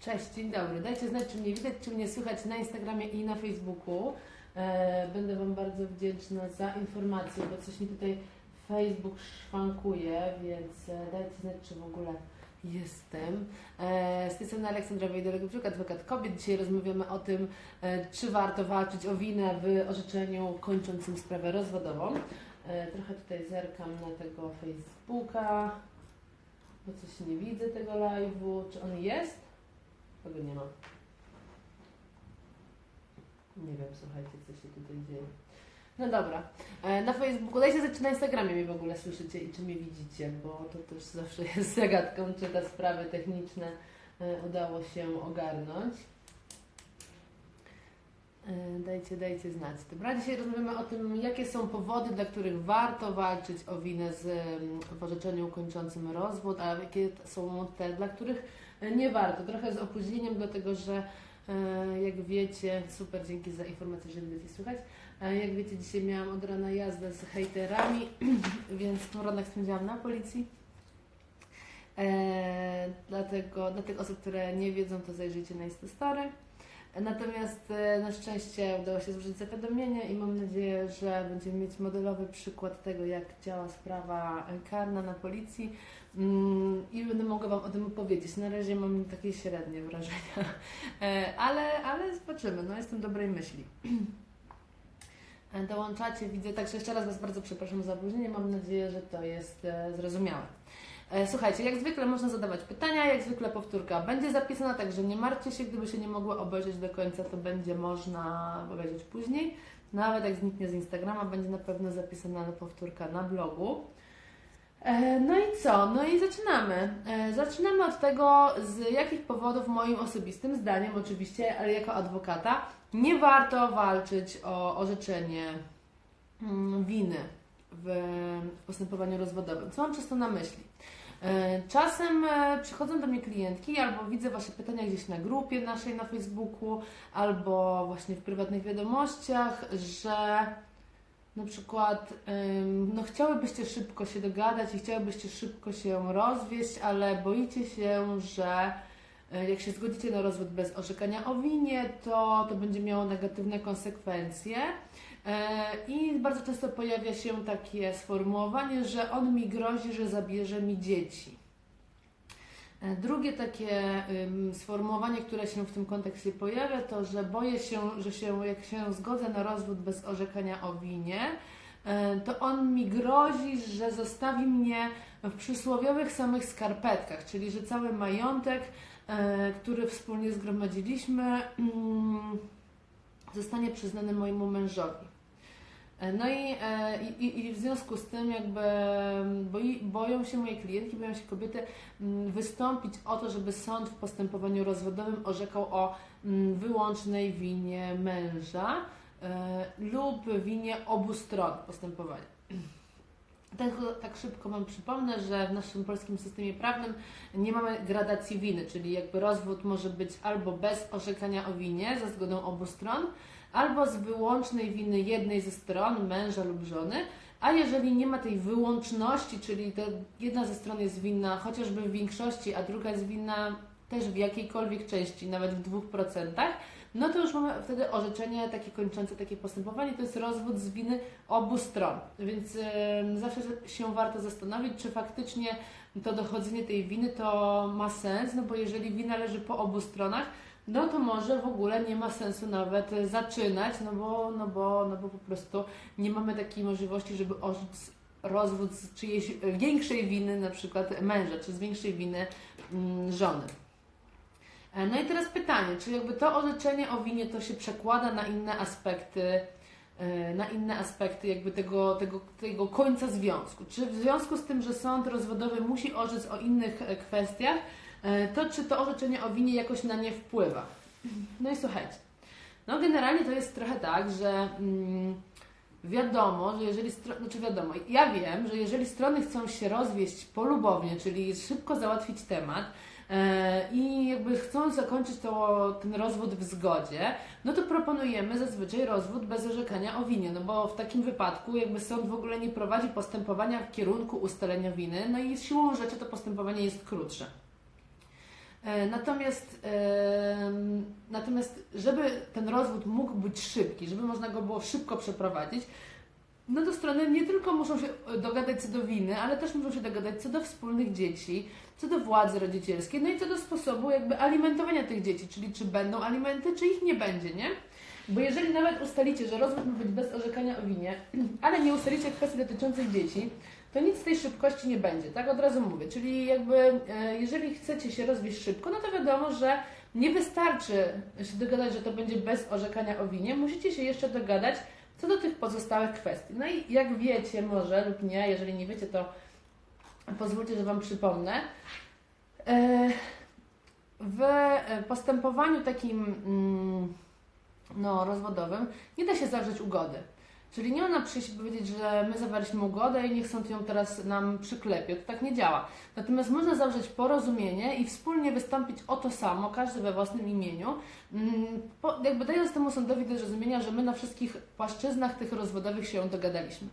Cześć, dzień dobry. Dajcie znać, czy mnie widać, czy mnie słychać na Instagramie i na Facebooku. E, będę Wam bardzo wdzięczna za informacje, bo coś mi tutaj Facebook szwankuje, więc e, dajcie znać, czy w ogóle jestem. E, z tej strony Aleksandra Wejdelek-Brzuch, adwokat kobiet. Dzisiaj rozmawiamy o tym, czy warto walczyć o winę w orzeczeniu kończącym sprawę rozwodową. Trochę tutaj zerkam na tego Facebooka, bo coś nie widzę tego live'u. Czy on jest? Tego nie ma. Nie wiem, słuchajcie, co się tutaj dzieje. No dobra. E, Na Facebooku, dajcie znać, czy na Instagramie mnie w ogóle słyszycie i czy mnie widzicie, bo to też zawsze jest zagadką, czy te sprawy techniczne e, udało się ogarnąć. E, Dajcie, dajcie znać. Dobra, dzisiaj rozmawiamy o tym, jakie są powody, dla których warto walczyć o winę z, w orzeczeniu kończącym rozwód, a jakie są te, dla których nie warto. Trochę z opóźnieniem, dlatego że e, jak wiecie, super, dzięki za informację, że będziecie słuchać. E, Jak wiecie, dzisiaj miałam od rana jazdę z hejterami, więc poranek spędziłam na policji. E, dlatego dla tych osób, które nie wiedzą, to zajrzyjcie na Instastory. Natomiast e, na szczęście udało się złożyć zawiadomienie i mam nadzieję, że będziemy mieć modelowy przykład tego, jak działa sprawa karna na policji Mm, i będę mogła Wam o tym opowiedzieć. Na razie mam takie średnie wrażenia, E, ale, ale zobaczymy. No, jestem dobrej myśli. E, Dołączacie, widzę, także jeszcze raz Was bardzo przepraszam za opóźnienie. Mam nadzieję, że to jest zrozumiałe. E, Słuchajcie, jak zwykle można zadawać pytania, jak zwykle powtórka będzie zapisana, także nie martwcie się, gdyby się nie mogły obejrzeć do końca, to będzie można obejrzeć później. Nawet jak zniknie z Instagrama, będzie na pewno zapisana powtórka na blogu. E, No i co? No i zaczynamy. E, Zaczynamy od tego, z jakich powodów moim osobistym zdaniem, oczywiście, ale jako adwokata, nie warto walczyć o orzeczenie mm, winy w postępowaniu rozwodowym. Co mam przez to na myśli? E, Czasem e, przychodzą do mnie klientki, albo widzę Wasze pytania gdzieś na grupie naszej na Facebooku, albo właśnie w prywatnych wiadomościach, że na przykład no chciałybyście szybko się dogadać i chciałybyście szybko się rozwieść, ale boicie się, że y, jak się zgodzicie na rozwód bez orzekania o winie, to to będzie miało negatywne konsekwencje. E, I bardzo często pojawia się takie sformułowanie, że on mi grozi, że zabierze mi dzieci. E, Drugie takie sformułowanie, które się w tym kontekście pojawia, to że boję się, że się, jak się zgodzę na rozwód bez orzekania o winie, e, to on mi grozi, że zostawi mnie w przysłowiowych samych skarpetkach, czyli że cały majątek, który wspólnie zgromadziliśmy, mm, zostanie przyznany mojemu mężowi. E, No i, e, i, i w związku z tym jakby boi, boją się moje klientki, boją się kobiety mm, wystąpić o to, żeby sąd w postępowaniu rozwodowym orzekał o mm, wyłącznej winie męża e, lub winie obu stron postępowania. Tak, tak szybko Wam przypomnę, że w naszym polskim systemie prawnym nie mamy gradacji winy, czyli jakby rozwód może być albo bez orzekania o winie za zgodą obu stron, albo z wyłącznej winy jednej ze stron, męża lub żony, a jeżeli nie ma tej wyłączności, czyli jedna ze stron jest winna chociażby w większości, a druga jest winna też w jakiejkolwiek części, nawet w dwóch procentach, no to już mamy wtedy orzeczenie takie kończące takie postępowanie, to jest rozwód z winy obu stron. Więc em, zawsze się warto zastanowić, czy faktycznie to dochodzenie tej winy to ma sens, no bo jeżeli wina leży po obu stronach, no to może w ogóle nie ma sensu nawet zaczynać, no bo, no bo, no bo po prostu nie mamy takiej możliwości, żeby orzec rozwód z czyjejś większej winy, na przykład męża, czy z większej winy mm, żony. E, No i teraz pytanie, czy jakby to orzeczenie o winie to się przekłada na inne aspekty, e, na inne aspekty jakby tego, tego, tego końca związku? Czy w związku z tym, że sąd rozwodowy musi orzec o innych e, kwestiach, to czy to orzeczenie o winie jakoś na nie wpływa? No i słuchajcie, no generalnie to jest trochę tak, że mm, wiadomo, że jeżeli, znaczy wiadomo, ja wiem, że jeżeli strony chcą się rozwieść polubownie, czyli szybko załatwić temat, i jakby chcą zakończyć to, ten rozwód w zgodzie, no to proponujemy zazwyczaj rozwód bez orzekania o winie, no bo w takim wypadku jakby sąd w ogóle nie prowadzi postępowania w kierunku ustalenia winy, no i siłą rzeczy to postępowanie jest krótsze. E, Natomiast, em, natomiast, żeby ten rozwód mógł być szybki, żeby można go było szybko przeprowadzić, no to strony nie tylko muszą się e, dogadać co do winy, ale też muszą się dogadać co do wspólnych dzieci, co do władzy rodzicielskiej, no i co do sposobu jakby alimentowania tych dzieci, czyli czy będą alimenty, czy ich nie będzie, nie? Bo jeżeli nawet ustalicie, że rozwód ma być bez orzekania o winie, ale nie ustalicie kwestii dotyczących dzieci, to nic z tej szybkości nie będzie, tak od razu mówię. Czyli jakby e, jeżeli chcecie się rozwieść szybko, no to wiadomo, że nie wystarczy się dogadać, że to będzie bez orzekania o winie, musicie się jeszcze dogadać co do tych pozostałych kwestii. No i jak wiecie może lub nie, jeżeli nie wiecie, to pozwólcie, że Wam przypomnę. E, W postępowaniu takim mm, no, rozwodowym nie da się zawrzeć ugody. Czyli nie ona przyjść i powiedzieć, że my zawarliśmy ugodę i niech sąd ją teraz nam przyklepie. To tak nie działa. Natomiast można zawrzeć porozumienie i wspólnie wystąpić o to samo, każdy we własnym imieniu, mm, jakby dając temu sądowi do zrozumienia, że my na wszystkich płaszczyznach tych rozwodowych się dogadaliśmy.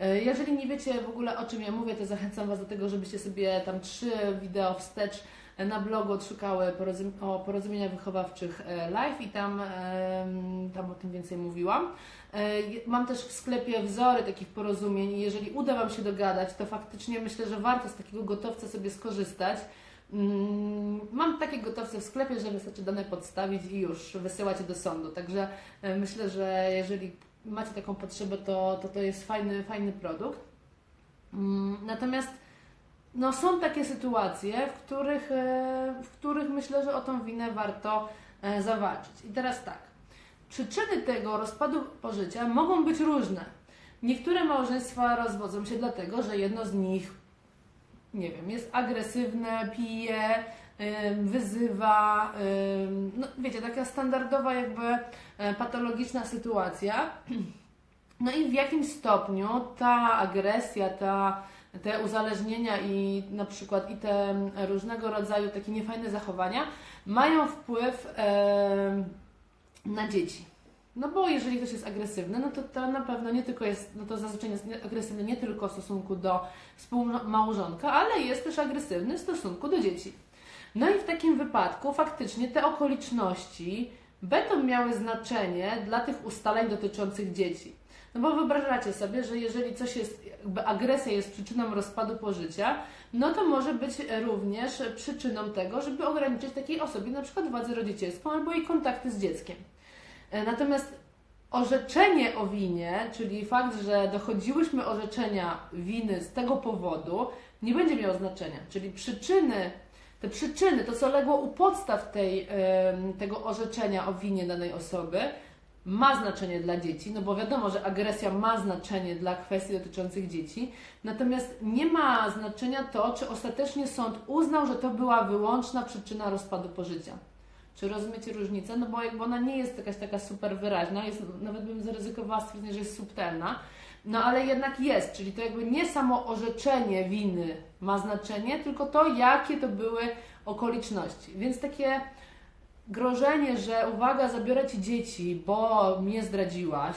E, Jeżeli nie wiecie w ogóle o czym ja mówię, to zachęcam Was do tego, żebyście sobie tam trzy wideo wstecz na blogu odszukały porozum o porozumieniach wychowawczych e, live i tam, em, tam o tym więcej mówiłam. E, Mam też w sklepie wzory takich porozumień i jeżeli uda Wam się dogadać, to faktycznie myślę, że warto z takiego gotowca sobie skorzystać. Mm, Mam takie gotowce w sklepie, że wystarczy dane podstawić i już wysyłać je do sądu. Także e, myślę, że jeżeli macie taką potrzebę, to to, to jest fajny, fajny produkt. Mm, Natomiast no, są takie sytuacje, w których, e, w których myślę, że o tą winę warto e, zawalczyć. I teraz tak. Przyczyny tego rozpadu pożycia mogą być różne. Niektóre małżeństwa rozwodzą się dlatego, że jedno z nich, nie wiem, jest agresywne, pije, ym, wyzywa, no wiecie, taka standardowa jakby e, patologiczna sytuacja. No i w jakim stopniu ta agresja, ta, te uzależnienia i na przykład i te różnego rodzaju takie niefajne zachowania mają wpływ em, na dzieci. No bo jeżeli ktoś jest agresywny, no to to na pewno nie tylko jest, no to zazwyczaj jest agresywny nie tylko w stosunku do współmałżonka, ale jest też agresywny w stosunku do dzieci. No i w takim wypadku faktycznie te okoliczności będą miały znaczenie dla tych ustaleń dotyczących dzieci. No bo wyobrażacie sobie, że jeżeli coś jest, jakby agresja jest przyczyną rozpadu pożycia, no to może być również przyczyną tego, żeby ograniczyć takiej osobie na przykład władzę rodzicielską albo jej kontakty z dzieckiem. E, Natomiast orzeczenie o winie, czyli fakt, że dochodziłyśmy orzeczenia winy z tego powodu, nie będzie miało znaczenia. Czyli przyczyny, te przyczyny, to co legło u podstaw tej, tego orzeczenia o winie danej osoby, ma znaczenie dla dzieci, no bo wiadomo, że agresja ma znaczenie dla kwestii dotyczących dzieci, natomiast nie ma znaczenia to, czy ostatecznie sąd uznał, że to była wyłączna przyczyna rozpadu pożycia. Czy rozumiecie różnicę? No bo jakby ona nie jest jakaś taka super wyraźna, jest, nawet bym zaryzykowała stwierdzenie, że jest subtelna, no ale jednak jest, czyli to jakby nie samo orzeczenie winy ma znaczenie, tylko to, jakie to były okoliczności. Więc takie grożenie, że uwaga, zabiorę ci dzieci, bo mnie zdradziłaś,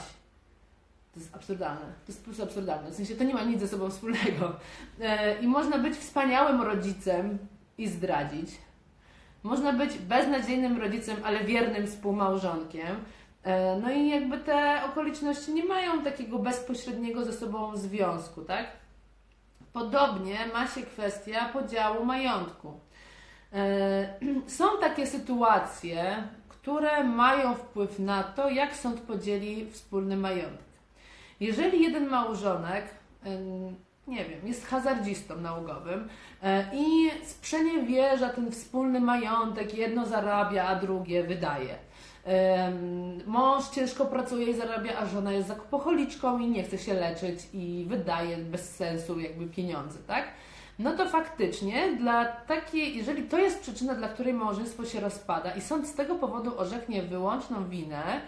to jest absurdalne. To jest po prostu absurdalne. W sensie to nie ma nic ze sobą wspólnego. E, I można być wspaniałym rodzicem i zdradzić. Można być beznadziejnym rodzicem, ale wiernym współmałżonkiem. E, No i jakby te okoliczności nie mają takiego bezpośredniego ze sobą związku, tak? Podobnie ma się kwestia podziału majątku. E, Są takie sytuacje, które mają wpływ na to, jak sąd podzieli wspólny majątek. Jeżeli jeden małżonek, nie wiem, jest hazardzistą nałogowym e, i sprzeniewierza ten wspólny majątek, jedno zarabia, a drugie wydaje. Mąż ciężko pracuje i zarabia, a żona jest zakupocholiczką i nie chce się leczyć i wydaje bez sensu jakby pieniądze, tak? No to faktycznie dla takiej, jeżeli to jest przyczyna, dla której małżeństwo się rozpada i sąd z tego powodu orzeknie wyłączną winę,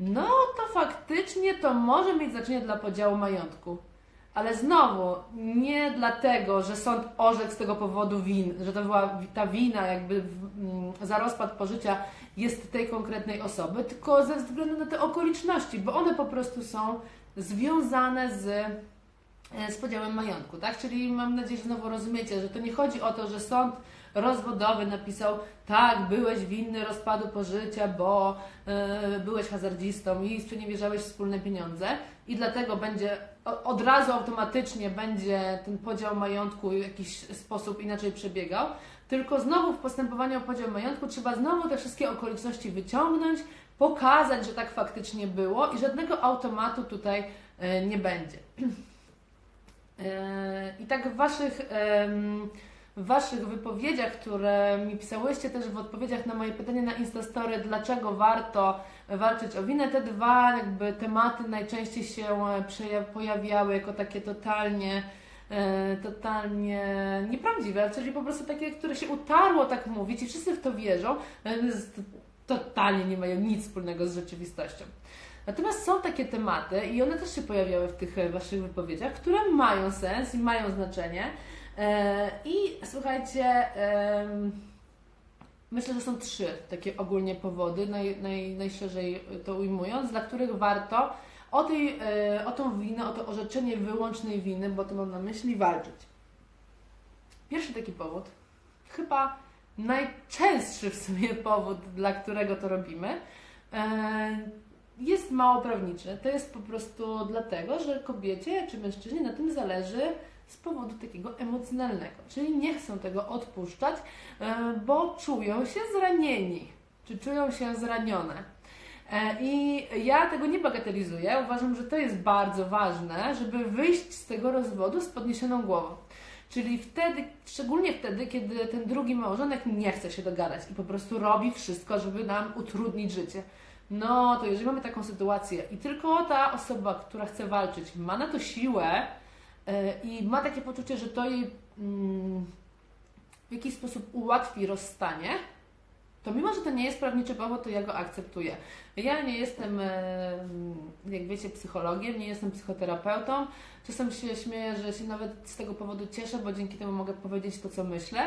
no to faktycznie to może mieć znaczenie dla podziału majątku. Ale znowu, nie dlatego, że sąd orzekł z tego powodu win, że to była ta wina jakby mm, za rozpad pożycia jest tej konkretnej osoby, tylko ze względu na te okoliczności, bo one po prostu są związane z, z podziałem majątku, tak? Czyli mam nadzieję, że znowu rozumiecie, że to nie chodzi o to, że sąd rozwodowy napisał, tak, byłeś winny rozpadu pożycia, bo e, byłeś hazardzistą i sprzeniewierzałeś wspólne pieniądze i dlatego będzie od razu automatycznie będzie ten podział majątku w jakiś sposób inaczej przebiegał, tylko znowu w postępowaniu o podział majątku trzeba znowu te wszystkie okoliczności wyciągnąć, pokazać, że tak faktycznie było i żadnego automatu tutaj e, nie będzie. I tak w waszych, w waszych wypowiedziach, które mi pisałyście też w odpowiedziach na moje pytanie na Instastory, dlaczego warto walczyć o winę, te dwa jakby tematy najczęściej się e, pojawiały jako takie totalnie e, totalnie nieprawdziwe, czyli po prostu takie, które się utarło tak mówić i wszyscy w to wierzą, totalnie nie mają nic wspólnego z rzeczywistością. Natomiast są takie tematy i one też się pojawiały w tych e, Waszych wypowiedziach, które mają sens i mają znaczenie. E, I słuchajcie, myślę, że są trzy takie ogólnie powody, naj, naj, najszerzej to ujmując, dla których warto o, tej, e, o tą winę, o to orzeczenie wyłącznej winy, bo to mam na myśli, walczyć. Pierwszy taki powód, chyba najczęstszy w sumie powód, dla którego to robimy, jest mało prawniczy. To jest po prostu dlatego, że kobiecie czy mężczyźnie na tym zależy z powodu takiego emocjonalnego. Czyli nie chcą tego odpuszczać, e, bo czują się zranieni, czy czują się zranione. E, I ja tego nie bagatelizuję. Uważam, że to jest bardzo ważne, żeby wyjść z tego rozwodu z podniesioną głową. Czyli wtedy, szczególnie wtedy, kiedy ten drugi małżonek nie chce się dogadać i po prostu robi wszystko, żeby nam utrudnić życie. No to jeżeli mamy taką sytuację i tylko ta osoba, która chce walczyć, ma na to siłę e, i ma takie poczucie, że to jej mm, w jakiś sposób ułatwi rozstanie, to mimo, że to nie jest prawniczy powód, to ja go akceptuję. Ja nie jestem, e, jak wiecie, psychologiem, nie jestem psychoterapeutą. Czasem się śmieję, że się nawet z tego powodu cieszę, bo dzięki temu mogę powiedzieć to, co myślę.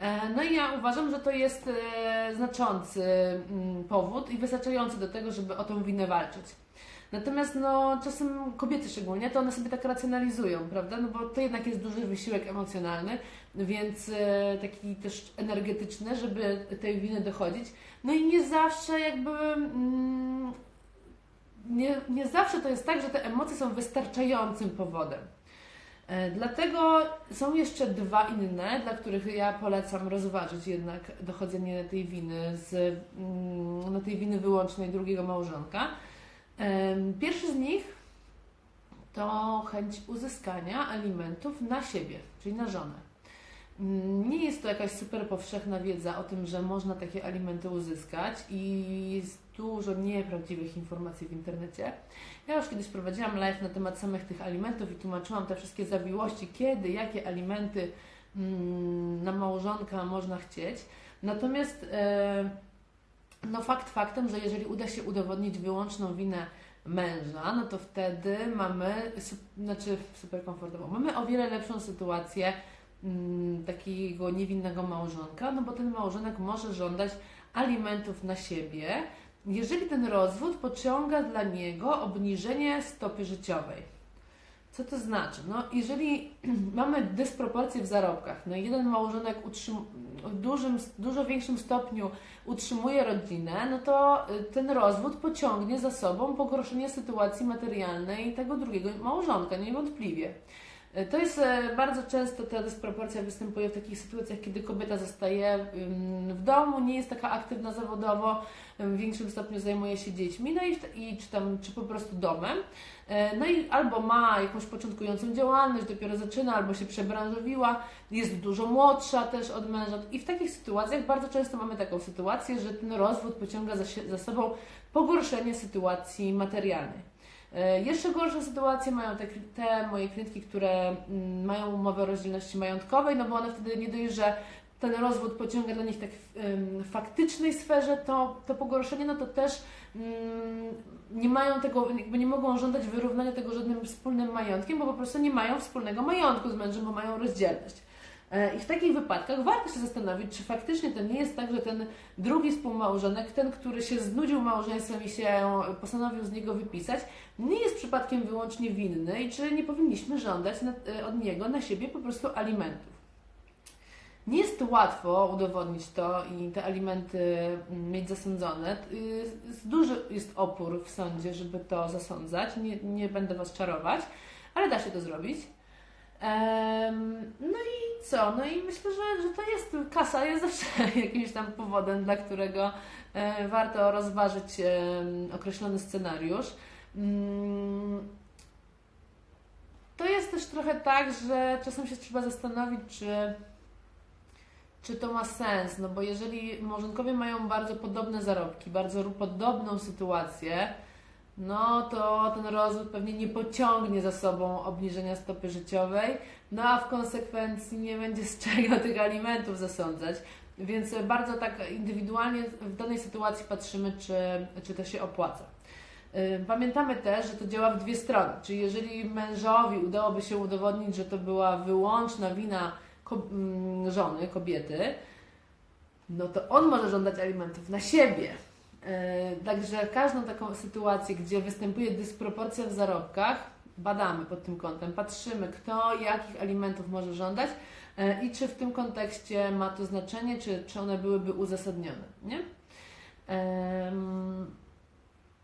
E, No i ja uważam, że to jest e, znaczący mm, powód i wystarczający do tego, żeby o tą winę walczyć. Natomiast no, czasem kobiety szczególnie, to one sobie tak racjonalizują, prawda? No bo to jednak jest duży wysiłek emocjonalny, więc e, taki też energetyczny, żeby tej winy dochodzić. No i nie zawsze jakby... Mm, nie, nie zawsze to jest tak, że te emocje są wystarczającym powodem. E, Dlatego są jeszcze dwa inne, dla których ja polecam rozważyć jednak dochodzenie tej winy z, mm, no tej winy wyłącznej drugiego małżonka. Pierwszy z nich to chęć uzyskania alimentów na siebie, czyli na żonę. Mm, Nie jest to jakaś super powszechna wiedza o tym, że można takie alimenty uzyskać i jest dużo nieprawdziwych informacji w internecie. Ja już kiedyś prowadziłam live na temat samych tych alimentów i tłumaczyłam te wszystkie zawiłości, kiedy, jakie alimenty mm, na małżonka można chcieć. Natomiast e, no fakt faktem, że jeżeli uda się udowodnić wyłączną winę męża, no to wtedy mamy, znaczy super komfortowo, mamy o wiele lepszą sytuację mm, takiego niewinnego małżonka, no bo ten małżonek może żądać alimentów na siebie, jeżeli ten rozwód pociąga dla niego obniżenie stopy życiowej. Co to znaczy? No, jeżeli mamy dysproporcje w zarobkach, no jeden małżonek w dużym, dużo większym stopniu utrzymuje rodzinę, no to y, ten rozwód pociągnie za sobą pogorszenie sytuacji materialnej tego drugiego małżonka, niewątpliwie. Y, To jest e, bardzo często ta dysproporcja występuje w takich sytuacjach, kiedy kobieta zostaje ym, w domu, nie jest taka aktywna zawodowo, w większym stopniu zajmuje się dziećmi, no i, i czy tam, czy po prostu domem. E, No i albo ma jakąś początkującą działalność, dopiero zaczyna, albo się przebranżowiła, jest dużo młodsza też od męża. I w takich sytuacjach bardzo często mamy taką sytuację, że ten rozwód pociąga za, za sobą pogorszenie sytuacji materialnej. E, Jeszcze gorszą sytuację mają te, te moje klientki, które mm, mają umowę o rozdzielności majątkowej, no bo one wtedy nie dość, że ten rozwód pociąga dla nich tak w faktycznej sferze, to, to pogorszenie, no to też mm, nie mają tego, jakby nie mogą żądać wyrównania tego żadnym wspólnym majątkiem, bo po prostu nie mają wspólnego majątku z mężem, bo mają rozdzielność. E, I w takich wypadkach warto się zastanowić, czy faktycznie to nie jest tak, że ten drugi współmałżonek, ten, który się znudził małżeństwem i się postanowił z niego wypisać, nie jest przypadkiem wyłącznie winny i czy nie powinniśmy żądać e, od niego na siebie po prostu alimentów. Nie jest łatwo udowodnić to i te alimenty mm, mieć zasądzone. Y, duży jest opór w sądzie, żeby to zasądzać. Nie, nie będę Was czarować, ale da się to zrobić. No i co? No i myślę, że, że to jest, kasa jest zawsze jakimś tam powodem, dla którego e, warto rozważyć określony scenariusz. Mm, To jest też trochę tak, że czasem się trzeba zastanowić, czy, czy to ma sens, no bo jeżeli małżonkowie mają bardzo podobne zarobki, bardzo podobną sytuację, no to ten rozwód pewnie nie pociągnie za sobą obniżenia stopy życiowej, no a w konsekwencji nie będzie z czego tych alimentów zasądzać. Więc bardzo tak indywidualnie w danej sytuacji patrzymy, czy, czy to się opłaca. Yy, Pamiętamy też, że to działa w dwie strony. Czyli jeżeli mężowi udałoby się udowodnić, że to była wyłączna wina mm, żony, kobiety, no to on może żądać alimentów na siebie. Yy, Także każdą taką sytuację, gdzie występuje dysproporcja w zarobkach, badamy pod tym kątem, patrzymy, kto jakich alimentów może żądać yy, i czy w tym kontekście ma to znaczenie, czy, czy one byłyby uzasadnione. Nie?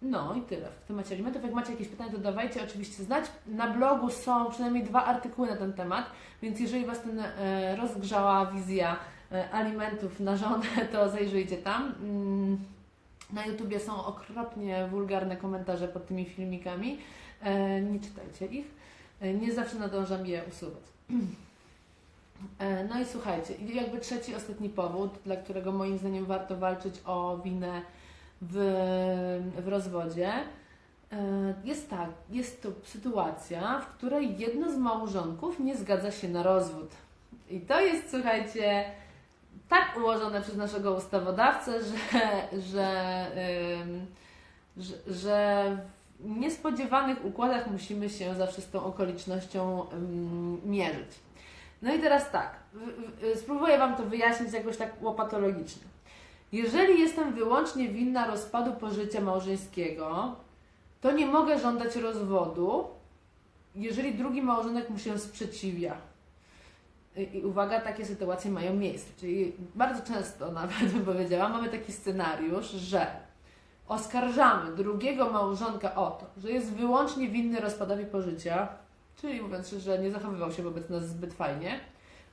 No i tyle w temacie alimentów. Jak macie jakieś pytania, to dawajcie oczywiście znać. Na blogu są przynajmniej dwa artykuły na ten temat, więc jeżeli Was ten e, rozgrzała wizja e, alimentów na żonę, to zajrzyjcie tam. Na YouTubie są okropnie wulgarne komentarze pod tymi filmikami. E, nie czytajcie ich. E, nie zawsze nadążam je usuwać. E, No i słuchajcie, jakby trzeci, ostatni powód, dla którego moim zdaniem warto walczyć o winę w, w rozwodzie, jest tak, jest to sytuacja, w której jedno z małżonków nie zgadza się na rozwód. I to jest, słuchajcie, tak ułożone przez naszego ustawodawcę, że, że, ym, że, że w niespodziewanych układach musimy się zawsze z tą okolicznością ym, mierzyć. No i teraz tak, w- spróbuję Wam to wyjaśnić jakoś tak łopatologicznie. Jeżeli jestem wyłącznie winna rozpadu pożycia małżeńskiego, to nie mogę żądać rozwodu, jeżeli drugi małżonek mu się sprzeciwia. I, uwaga, takie sytuacje mają miejsce. Czyli bardzo często nawet bym powiedziała, mamy taki scenariusz, że oskarżamy drugiego małżonka o to, że jest wyłącznie winny rozpadowi pożycia, czyli mówiąc, że nie zachowywał się wobec nas zbyt fajnie,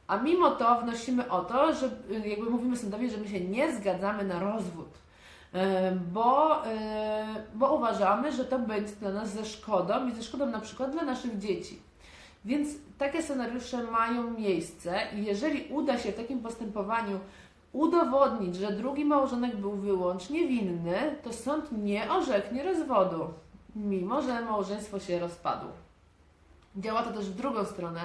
a mimo to wnosimy o to, że jakby mówimy sądowi, że my się nie zgadzamy na rozwód, y, bo, y, bo uważamy, że to będzie dla nas ze szkodą i ze szkodą na przykład dla naszych dzieci. Więc takie scenariusze mają miejsce i jeżeli uda się w takim postępowaniu udowodnić, że drugi małżonek był wyłącznie winny, to sąd nie orzeknie rozwodu, mimo że małżeństwo się rozpadło. Działa to też w drugą stronę,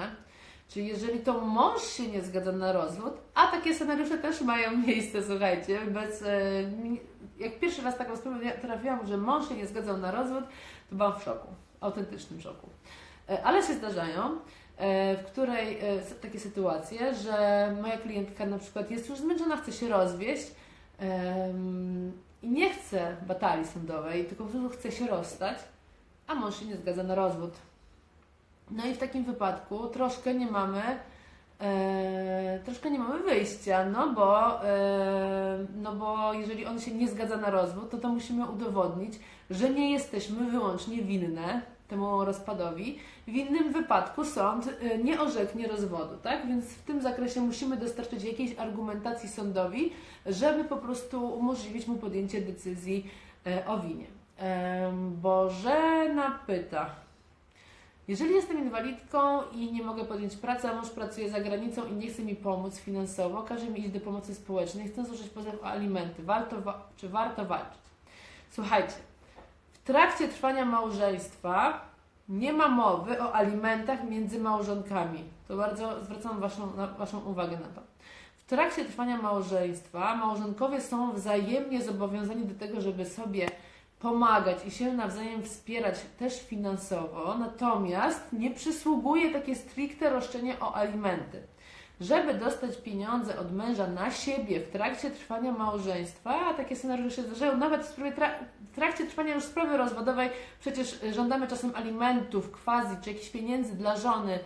czyli jeżeli to mąż się nie zgadza na rozwód, a takie scenariusze też mają miejsce, słuchajcie, bez, e, jak pierwszy raz taką sprawę trafiłam, że mąż się nie zgadzał na rozwód, to byłam w szoku, autentycznym szoku. E, Ale się zdarzają, e, w której e, s- takie sytuacje, że moja klientka na przykład jest już zmęczona, chce się rozwieść i nie chce batalii sądowej, tylko po prostu chce się rozstać, a mąż się nie zgadza na rozwód. No i w takim wypadku troszkę nie mamy, troszkę nie mamy wyjścia, no bo, no bo jeżeli on się nie zgadza na rozwód, to to musimy udowodnić, że nie jesteśmy wyłącznie winne temu rozpadowi. W innym wypadku sąd e, nie orzeknie rozwodu, tak? Więc w tym zakresie musimy dostarczyć jakiejś argumentacji sądowi, żeby po prostu umożliwić mu podjęcie decyzji e, o winie. Bożena pyta. Jeżeli jestem inwalidką i nie mogę podjąć pracy, a mąż pracuje za granicą i nie chce mi pomóc finansowo, każe mi iść do pomocy społecznej, chcę złożyć pozew o alimenty. Warto, wa- czy warto walczyć? Słuchajcie, trakcie trwania małżeństwa nie ma mowy o alimentach między małżonkami. To bardzo zwracam waszą, waszą uwagę na to. W trakcie trwania małżeństwa małżonkowie są wzajemnie zobowiązani do tego, żeby sobie pomagać i się nawzajem wspierać też finansowo, natomiast nie przysługuje takie stricte roszczenie o alimenty. Żeby dostać pieniądze od męża na siebie w trakcie trwania małżeństwa, a takie scenariusze się zdarzają nawet w, tra- w trakcie trwania już sprawy rozwodowej, przecież żądamy czasem alimentów, quasi, czy jakichś pieniędzy dla żony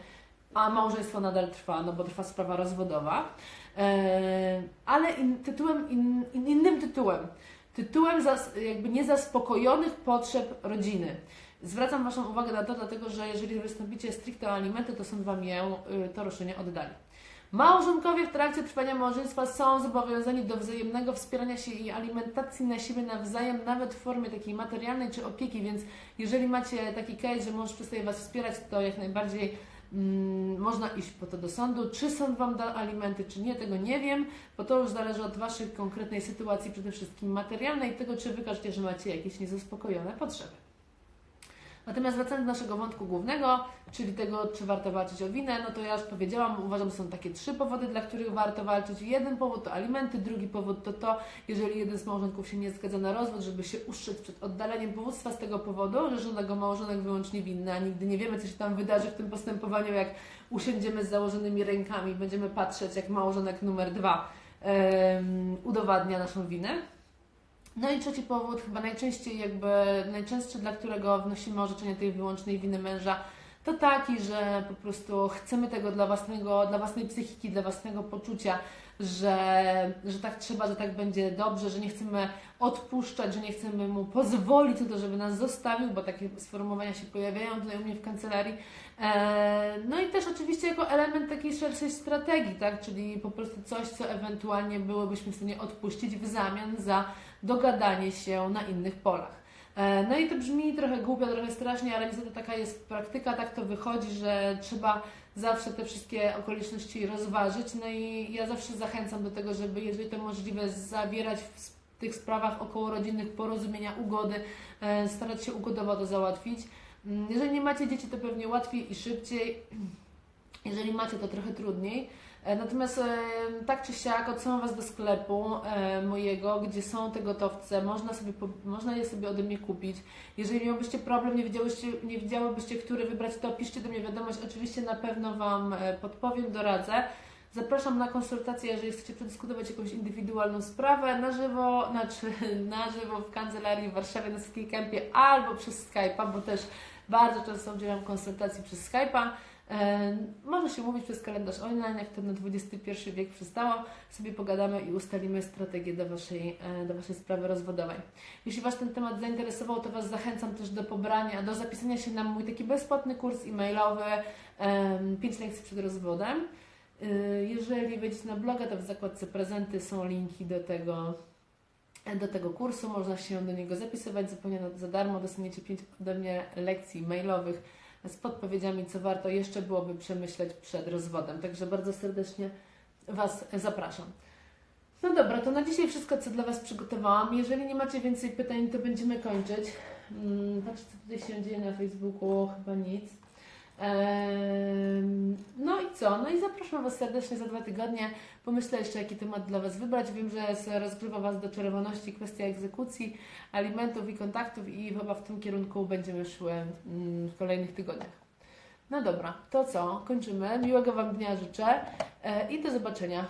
a małżeństwo nadal trwa, no bo trwa sprawa rozwodowa. E, ale in, tytułem, in, innym tytułem, tytułem zas, jakby niezaspokojonych potrzeb rodziny. Zwracam Waszą uwagę na to, dlatego że jeżeli wystąpicie stricte o alimenty, to sąd Wam je, y, to roszczenie oddali. Małżonkowie w trakcie trwania małżeństwa są zobowiązani do wzajemnego wspierania się i alimentacji na siebie nawzajem, nawet w formie takiej materialnej czy opieki, więc jeżeli macie taki case, że mąż przestaje Was wspierać, to jak najbardziej mm, można iść po to do sądu. Czy sąd Wam da alimenty, czy nie, tego nie wiem, bo to już zależy od Waszej konkretnej sytuacji, przede wszystkim materialnej tego, czy wykażecie, że macie jakieś niezaspokojone potrzeby. Natomiast wracając do naszego wątku głównego, czyli tego, czy warto walczyć o winę, no to ja już powiedziałam, uważam, że są takie trzy powody, dla których warto walczyć. Jeden powód to alimenty, drugi powód to to, jeżeli jeden z małżonków się nie zgadza na rozwód, żeby się ustrzec przed oddaleniem powództwa z tego powodu, że żona go małżonek wyłącznie winny, a nigdy nie wiemy, co się tam wydarzy w tym postępowaniu, jak usiądziemy z założonymi rękami, będziemy patrzeć, jak małżonek numer dwa udowadnia naszą winę. No i trzeci powód, chyba najczęściej jakby, najczęstszy, dla którego wnosimy orzeczenie tej wyłącznej winy męża, to taki, że po prostu chcemy tego dla własnego, dla własnej psychiki, dla własnego poczucia, że, że tak trzeba, że tak będzie dobrze, że nie chcemy odpuszczać, że nie chcemy mu pozwolić na to, żeby nas zostawił, bo takie sformułowania się pojawiają tutaj u mnie w kancelarii. E, No i też oczywiście jako element takiej szerszej strategii, tak? czyli po prostu coś, co ewentualnie byłobyśmy w stanie odpuścić w zamian za dogadanie się na innych polach. E, No i to brzmi trochę głupio, trochę strasznie, ale niestety taka jest praktyka, tak to wychodzi, że trzeba zawsze te wszystkie okoliczności rozważyć. No i ja zawsze zachęcam do tego, żeby jeżeli to możliwe, zawierać w tych sprawach okołorodzinnych porozumienia, ugody, e, starać się ugodowo to załatwić. Mm, Jeżeli nie macie dzieci, to pewnie łatwiej i szybciej. Jeżeli macie, to trochę trudniej. E, Natomiast e, tak czy siak odsyłam Was do sklepu e, mojego, gdzie są te gotowce, można, sobie, można je sobie ode mnie kupić. Jeżeli miałbyście problem, nie nie wiedziałybyście, który wybrać, to piszcie do mnie wiadomość, oczywiście na pewno Wam podpowiem, doradzę. Zapraszam na konsultację, jeżeli chcecie przedyskutować jakąś indywidualną sprawę na żywo, znaczy na żywo w kancelarii w Warszawie na Skillcampie albo przez Skype'a, bo też bardzo często udzielam konsultacji przez Skype'a. E, Można się mówić przez kalendarz online, jak to na XXI wiek przystało. Sobie pogadamy i ustalimy strategię do waszej, e, do waszej sprawy rozwodowej. Jeśli Was ten temat zainteresował, to Was zachęcam też do pobrania, do zapisania się na mój taki bezpłatny kurs e-mailowy 5 lekcji przed rozwodem. E, Jeżeli wejdziecie na bloga, to w zakładce prezenty są linki do tego, do tego kursu. Można się do niego zapisywać zupełnie za darmo. Dostaniecie 5 ode mnie lekcji mailowych z podpowiedziami, co warto jeszcze byłoby przemyśleć przed rozwodem. Także bardzo serdecznie Was zapraszam. No dobra, to na dzisiaj wszystko, co dla Was przygotowałam. Jeżeli nie macie więcej pytań, to będziemy kończyć. Mm, Patrzę, co tutaj się dzieje na Facebooku, chyba nic. No i co? No i zapraszam Was serdecznie za dwa tygodnie. Pomyślę jeszcze, jaki temat dla Was wybrać. Wiem, że rozgrywa Was do czerwoności kwestia egzekucji, alimentów i kontaktów i chyba w tym kierunku będziemy szły mm, w kolejnych tygodniach. No dobra, to co? Kończymy. Miłego Wam dnia życzę e, i do zobaczenia.